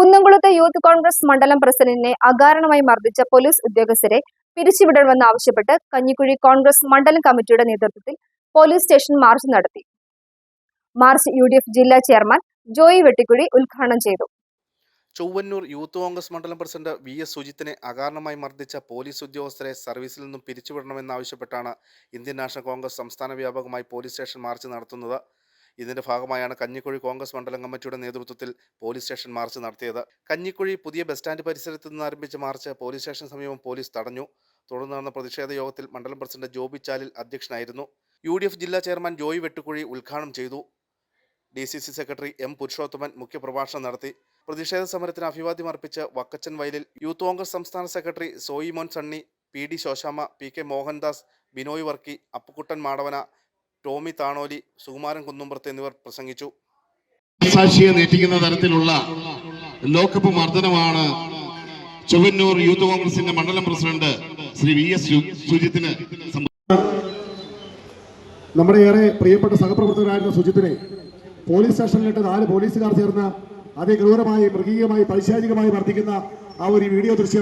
കുന്നംകുളത്ത് യൂത്ത് കോൺഗ്രസ് മണ്ഡലം പ്രസിഡന്റിനെ അകാരണമായി മർദ്ദിച്ച പോലീസ് ഉദ്യോഗസ്ഥരെ പിരിച്ചുവിടണമെന്ന് ആവശ്യപ്പെട്ട് കഞ്ഞിക്കുഴി കോൺഗ്രസ് മണ്ഡലം കമ്മിറ്റിയുടെ നേതൃത്വത്തിൽ പോലീസ് സ്റ്റേഷൻ മാർച്ച് നടത്തി. മാർച്ച് യു ജില്ലാ ചെയർമാൻ ജോയി വെട്ടിക്കുഴി ഉദ്ഘാടനം ചെയ്തു. ചൊവ്വന്നൂർ യൂത്ത് കോൺഗ്രസ് മണ്ഡലം പ്രസിഡന്റ് വി എസ് സുജിത്തിനെ അകാരണമായി മർദ്ദിച്ച പോലീസ് ഉദ്യോഗസ്ഥരെ സർവീസിൽ നിന്നും പിരിച്ചുവിടണമെന്നാവശ്യപ്പെട്ടാണ് ഇന്ത്യൻ നാഷണൽ കോൺഗ്രസ് സംസ്ഥാന വ്യാപകമായി പോലീസ് സ്റ്റേഷൻ മാർച്ച് നടത്തുന്നത്. ഇതിന്റെ ഭാഗമായാണ് കഞ്ഞിക്കുഴി കോൺഗ്രസ് മണ്ഡലം കമ്മിറ്റിയുടെ നേതൃത്വത്തിൽ പോലീസ് സ്റ്റേഷൻ മാർച്ച് നടത്തിയത്. കഞ്ഞിക്കുഴി പുതിയ ബസ് സ്റ്റാൻഡ് പരിസരത്ത് നിന്ന് ആരംഭിച്ച മാർച്ച് പോലീസ് സ്റ്റേഷൻ സമീപം പോലീസ് തടഞ്ഞു. തുടർന്ന് നടന്ന പ്രതിഷേധ യോഗത്തിൽ മണ്ഡലം പ്രസിഡന്റ് ജോബി ചാലിൽ അധ്യക്ഷനായിരുന്നു. യു ഡി എഫ് ജില്ലാ ചെയർമാൻ ജോയി വെട്ടുകുഴി ഉദ്ഘാടനം ചെയ്തു. D C C secretary M Purushothaman മുഖ്യപ്രഭാഷണം നടത്തി. പ്രതിഷേധ സമരത്തിന് അഭിവാദ്യം അർപ്പിച്ച് വക്കച്ചൻ വയലിൽ യൂത്ത് കോൺഗ്രസ് സംസ്ഥാന secretary Soyimon Sunny P D Shoshamma P K Mohandas Binoy Varkey Appukuttan Madavana Tomy Thanoli Sukumaran Kunnumpurath എന്നിവർ പ്രസംഗിച്ചു. സാക്ഷിയെ നീട്ടിക്കുന്ന തരത്തിലുള്ള ലോക്കപ്പ് മർദ്ദനമാണ് ചൊവ്വന്നൂർ യൂത്ത് കോൺഗ്രസിന്റെ മണ്ഡലം പ്രസിഡന്റ് ശ്രീ വി എസ് സുജിത്തിന് നമ്മുടെ ഏറെ പ്രിയപ്പെട്ട സഹപ്രവർത്തകരായിരുന്ന സുജിത്തിനെ പോലീസ് സ്റ്റേഷനിലിട്ട് നാല് പോലീസുകാർ ചേർന്ന് അതിക്രൂരമായി മൃഗീയമായി പൈശാചികമായി വർദ്ധിക്കുന്ന ആ ഒരു വീഡിയോ ദൃശ്യം